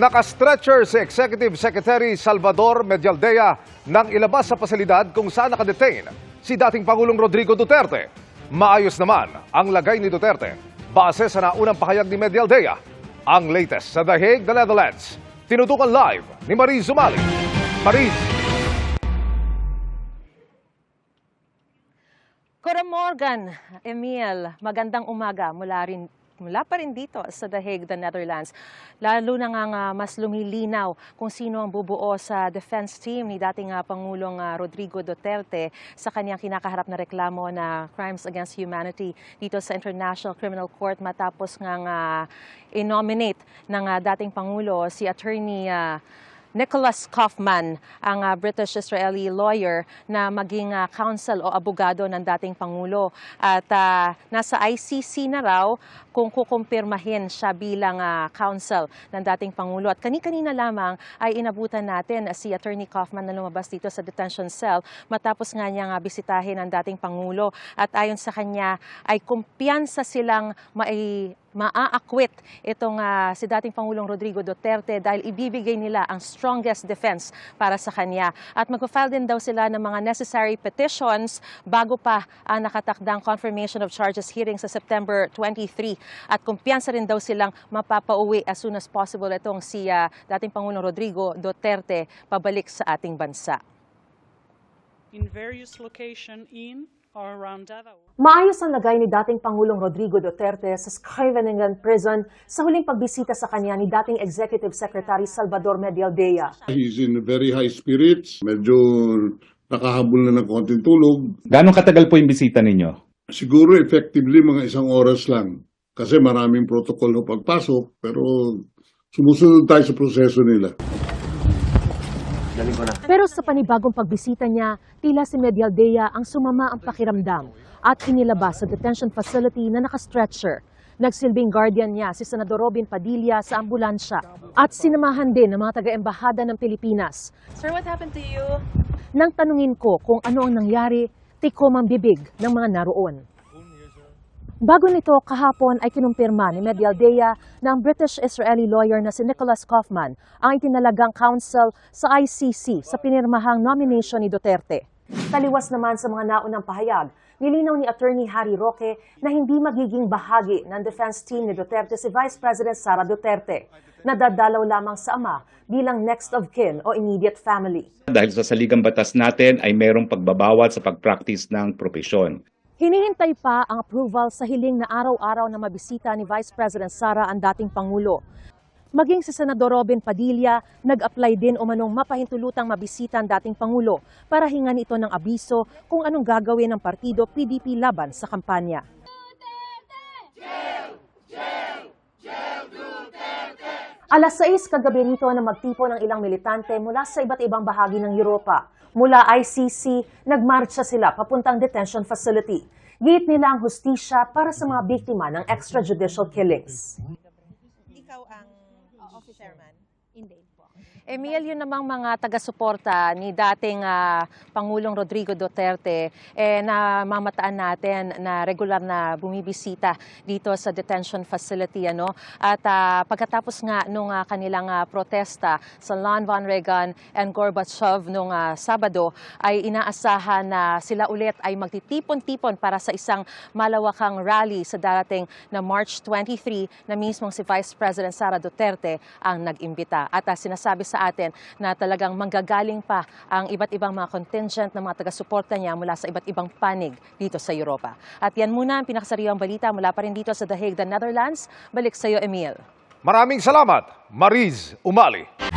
Nakastretcher si Executive Secretary Salvador Medialdea nang ilabas sa pasilidad kung saan nakadetain si dating Pangulong Rodrigo Duterte. Maayos naman ang lagay ni Duterte base sa naunang pahayag ni Medialdea. Ang latest sa The Hague, the Netherlands. Tinutukan live ni Mariz Zumali. Mariz, Cora Morgan, Emil, magandang umaga mula rin mula pa rin dito sa The Hague, the Netherlands. Lalo na nga nga mas lumilinaw kung sino ang bubuo sa defense team ni dating ah, Pangulong ah, Rodrigo Duterte sa kanyang kinakaharap na reklamo na crimes against humanity dito sa International Criminal Court matapos nga nga i-nominate ng ah, dating Pangulo si Attorney ah, Nicholas Kaufman, ang ah, British-Israeli lawyer na maging ah, counsel o abogado ng dating Pangulo. At ah, nasa ICC na raw kung kukumpirmahin siya bilang ah, counsel ng dating Pangulo. At kani-kanina lamang ay inabutan natin si Attorney Kaufman na lumabas dito sa detention cell matapos nga niya nga bisitahin ang dating Pangulo. At ayon sa kanya ay kumpiyansa silang mai maa-acquit itong ah, si dating Pangulong Rodrigo Duterte dahil ibibigay nila ang strongest defense para sa kanya. At mag-file din daw sila ng mga necessary petitions bago pa ang nakatakdang confirmation of charges hearing sa September 23. At kumpiyansa rin daw silang mapapauwi as soon as possible itong si ah, dating Pangulong Rodrigo Duterte pabalik sa ating bansa. in various location in or around Davao. Maayos ang lagay ni dating Pangulong Rodrigo Duterte sa Scriveningen Prison sa huling pagbisita sa kanya ni dating Executive Secretary Salvador Medialdea. He's in very high spirits. Medyo nakahabol na ng konting tulog. Gano'ng katagal po yung bisita ninyo? Siguro effectively mga isang oras lang. Kasi maraming protocol na pagpasok. Pero sumusunod tayo sa proseso nila. Pero sa panibagong pagbisita niya, tila si Medialdea ang sumama ang pakiramdam at inilabas sa detention facility na nakastretcher. Nagsilbing guardian niya si Senador Robin Padilla sa ambulansya at sinamahan din ng mga taga-embahada ng Pilipinas. Sir, what happened to you? Nang tanungin ko kung ano ang nangyari, tikom ang bibig ng mga naroon. Bago nito, kahapon ay kinumpirma ni Medialdea na ang British-Israeli lawyer na si Nicholas Kaufman ang itinalagang counsel sa ICC sa pinirmahang nomination ni Duterte. Taliwas naman sa mga naunang pahayag, nilinaw ni Attorney Harry Roque na hindi magiging bahagi ng defense team ni Duterte si Vice President Sara Duterte. Nadadalaw lamang sa ama bilang next of kin o immediate family. Dahil sa saligang batas natin ay mayroong pagbabawal sa pag-practice ng propesyon. Hinihintay pa ang approval sa hiling na araw-araw na mabisita ni Vice President Sara ang dating Pangulo. Maging si Senador Robin Padilla, nag-apply din umanong mapahintulutang mabisita ang dating Pangulo para hingan ito ng abiso kung anong gagawin ng partido PDP laban sa kampanya. Alas 6 kagabi rito na magtipo ng ilang militante mula sa iba't ibang bahagi ng Europa. Mula ICC, nagmarcha sila papuntang detention facility. Giit nila ang hustisya para sa mga biktima ng extrajudicial killings. Ikaw ang uh, officer man? Hindi po. Emil, yun namang mga taga-suporta ni dating ah, Pangulong Rodrigo Duterte eh, na mamataan natin na regular na bumibisita dito sa detention facility. Ano? At ah, pagkatapos nga nung ah, kanilang ah, protesta sa Lon Von Reagan and Gorbachev nung ah, Sabado ay inaasahan na sila ulit ay magtitipon-tipon para sa isang malawakang rally sa darating na March 23 na mismong si Vice President Sara Duterte ang nag-imbita. At ah, sinasabi sa atin na talagang manggagaling pa ang iba't ibang mga contingent ng mga taga-suporta niya mula sa iba't ibang panig dito sa Europa. At yan muna ang pinakasariwang balita mula pa rin dito sa The Hague, the Netherlands. Balik sa iyo, Emil. maraming salamat. Mariz Umali.